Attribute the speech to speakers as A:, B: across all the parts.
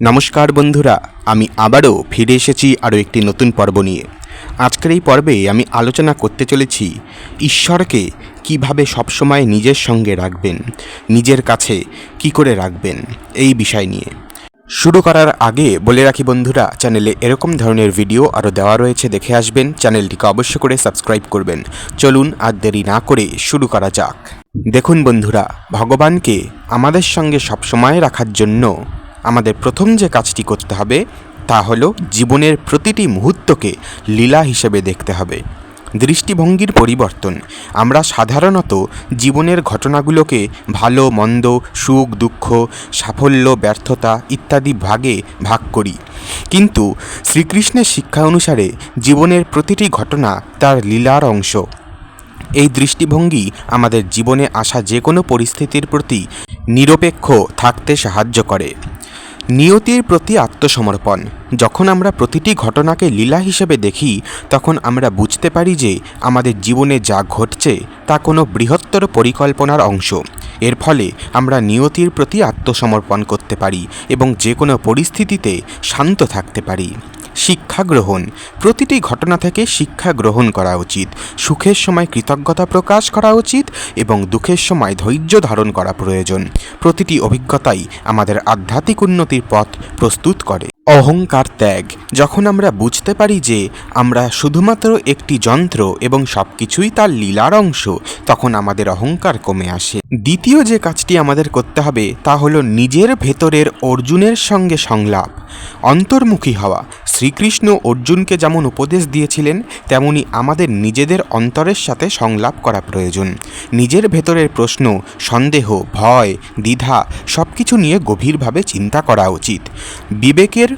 A: নমস্কার বন্ধুরা, আমি আবারও ফিরে এসেছি আরও একটি নতুন পর্ব নিয়ে। আজকের এই পর্বে আমি আলোচনা করতে চলেছি ঈশ্বরকে কীভাবে সবসময় নিজের সঙ্গে রাখবেন, নিজের কাছে কি করে রাখবেন এই বিষয় নিয়ে। শুরু করার আগে বলে রাখি বন্ধুরা, চ্যানেলে এরকম ধরনের ভিডিও আরও দেওয়া রয়েছে, দেখে আসবেন। চ্যানেলটিকে অবশ্য করে সাবস্ক্রাইব করবেন। চলুন আর দেরি না করে শুরু করা যাক। দেখুন বন্ধুরা, ভগবানকে আমাদের সঙ্গে সবসময় রাখার জন্য আমাদের প্রথম যে কাজটি করতে হবে, তা হলো জীবনের প্রতিটি মুহূর্তকে লীলা হিসেবে দেখতে হবে। দৃষ্টিভঙ্গির পরিবর্তন। আমরা সাধারণত জীবনের ঘটনাগুলোকে ভালো, মন্দ, সুখ, দুঃখ, সাফল্য, ব্যর্থতা ইত্যাদি ভাগে ভাগ করি। কিন্তু শ্রীকৃষ্ণের শিক্ষা অনুসারে জীবনের প্রতিটি ঘটনা তার লীলার অংশ। এই দৃষ্টিভঙ্গি আমাদের জীবনে আসা যে কোনো পরিস্থিতির প্রতি নিরপেক্ষ থাকতে সাহায্য করে। নিয়তির প্রতি আত্মসমর্পণ। যখন আমরা প্রতিটি ঘটনাকে লীলা হিসেবে দেখি, তখন আমরা বুঝতে পারি যে আমাদের জীবনে যা ঘটছে, তা কোনো বৃহত্তর পরিকল্পনার অংশ। এর ফলে আমরা নিয়তির প্রতি আত্মসমর্পণ করতে পারি এবং যে কোনো পরিস্থিতিতে শান্ত থাকতে পারি। শিক্ষা গ্রহণ। প্রতিটি ঘটনা থেকে শিক্ষা গ্রহণ করা উচিত। সুখের সময় কৃতজ্ঞতা প্রকাশ করা উচিত এবং দুঃখের সময় ধৈর্য ধারণ করা প্রয়োজন। প্রতিটি অভিজ্ঞতাই আমাদের আধ্যাত্মিক উন্নতির পথ প্রস্তুত করে। অহংকার ত্যাগ। যখন আমরা বুঝতে পারি যে আমরা শুধুমাত্র একটি যন্ত্র এবং সব কিছুই তার লীলার অংশ, তখন আমাদের অহংকার কমে আসে। দ্বিতীয় যে কাজটি আমাদের করতে হবে, তা হলো নিজের ভেতরের অর্জুনের সঙ্গে সংলাপ। অন্তর্মুখী হওয়া। শ্রীকৃষ্ণ অর্জুনকে যেমন উপদেশ দিয়েছিলেন, তেমনি আমাদের নিজেদের অন্তরের সাথে সংলাপ করা প্রয়োজন। নিজের ভেতরের প্রশ্ন, সন্দেহ, ভয়, দ্বিধা সব কিছু নিয়ে গভীরভাবে চিন্তা করা উচিত। বিবেকের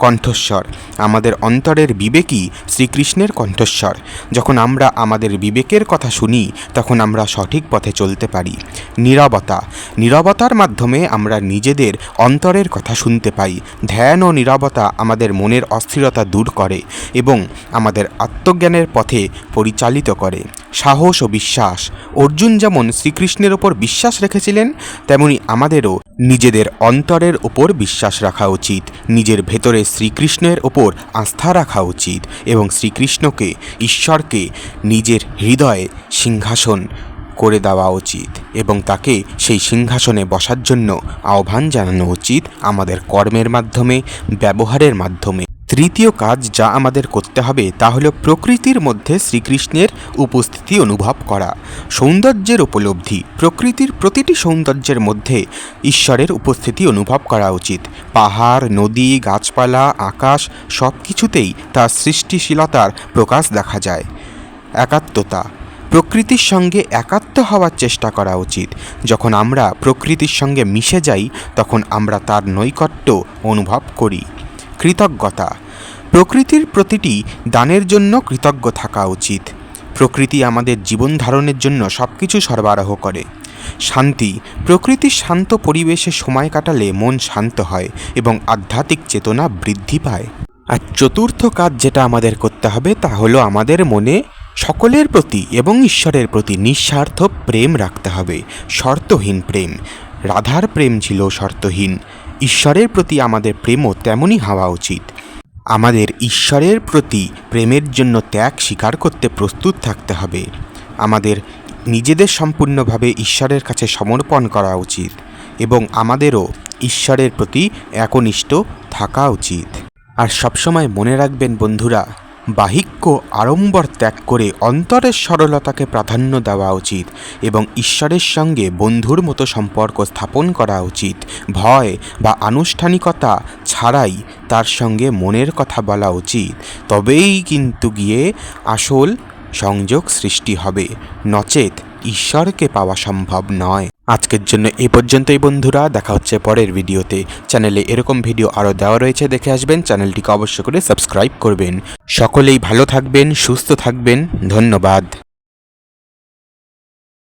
A: কণ্ঠস্বর। আমাদের অন্তরের বিবেকই শ্রীকৃষ্ণের কণ্ঠস্বর। যখন আমরা আমাদের বিবেকের কথা শুনি, তখন আমরা সঠিক পথে চলতে পারি। নীরবতা। নীরবতার মাধ্যমে আমরা নিজেদের অন্তরের কথা শুনতে পাই। ধ্যান ও নীরবতা আমাদের মনের অস্থিরতা দূর করে এবং আমাদের আত্মজ্ঞানের পথে পরিচালিত করে। সাহস ও বিশ্বাস। অর্জুন যেমন শ্রীকৃষ্ণের ওপর বিশ্বাস রেখেছিলেন, তেমনি আমাদেরও নিজেদের অন্তরের ওপর বিশ্বাস রাখা উচিত। নিজের ভেতরে শ্রীকৃষ্ণের ওপর আস্থা রাখা উচিত এবং শ্রীকৃষ্ণকে, ঈশ্বরকে নিজের হৃদয়ে সিংহাসন করে দেওয়া উচিত এবং তাকে সেই সিংহাসনে বসার জন্য আহ্বান জানানো উচিত আমাদের কর্মের মাধ্যমে, ব্যবহারের মাধ্যমে। তৃতীয় কাজ যা আমাদের করতে হবে তা হলো প্রকৃতির মধ্যে শ্রীকৃষ্ণের উপস্থিতি অনুভব করা, সৌন্দর্যের উপলব্ধি। প্রকৃতির প্রতিটি সৌন্দর্যের মধ্যে ঈশ্বরের উপস্থিতি অনুভব করা উচিত। পাহাড়, নদী, গাছপালা, আকাশ সব কিছুতেই তার সৃষ্টিশীলতার প্রকাশ দেখা যায়। একাত্মতা। প্রকৃতির সঙ্গে একাত্ম হওয়ার চেষ্টা করা উচিত। যখন আমরা প্রকৃতির সঙ্গে মিশে যাই, তখন আমরা তার নৈকট্য অনুভব করি। কৃতজ্ঞতা। প্রকৃতির প্রতিটি দানের জন্য কৃতজ্ঞ থাকা উচিত। প্রকৃতি আমাদের জীবন ধারণের জন্য সব কিছু সরবরাহ করে। শান্তি প্রকৃতির শান্ত পরিবেশে সময় কাটালে মন শান্ত হয় এবং আধ্যাত্মিক চেতনা বৃদ্ধি পায়। আর চতুর্থ কাজ যেটা আমাদের করতে হবে তা হলো আমাদের মনে সকলের প্রতি এবং ঈশ্বরের প্রতি নিঃস্বার্থ প্রেম রাখতে হবে। শর্তহীন প্রেম। রাধার প্রেম ছিল শর্তহীন। ঈশ্বরের প্রতি আমাদের প্রেমও তেমনই হওয়া উচিত। আমাদের ঈশ্বরের প্রতি প্রেমের জন্য ত্যাগ স্বীকার করতে প্রস্তুত থাকতে হবে। আমাদের নিজেদের সম্পূর্ণভাবে ঈশ্বরের কাছে সমর্পণ করা উচিত এবং আমাদেরও ঈশ্বরের প্রতি একনিষ্ঠ থাকা উচিত। আর সবসময় মনে রাখবেন বন্ধুরা বাহিক্য আড়ম্বর ত্যাগ করে অন্তরের সরলতাকে প্রাধান্য দেওয়া উচিত এবং ঈশ্বরের সঙ্গে বন্ধুর মতো সম্পর্ক স্থাপন করা উচিত। ভয় বা আনুষ্ঠানিকতা ছাড়াই তার সঙ্গে মনের কথা বলা উচিত। তবেই কিন্তু গিয়ে আসল সংযোগ সৃষ্টি হবে। নচেত ঈশ্বরকে পাওয়া সম্ভব নয়। আজকের জন্য এ পর্যন্তই বন্ধুরা, দেখা হচ্ছে পরের ভিডিওতে। চ্যানেলে এরকম ভিডিও আরও দেওয়া রয়েছে, দেখে আসবেন। চ্যানেলটিকে অবশ্য করে সাবস্ক্রাইব করবেন। সকলেই ভালো থাকবেন, সুস্থ থাকবেন। ধন্যবাদ।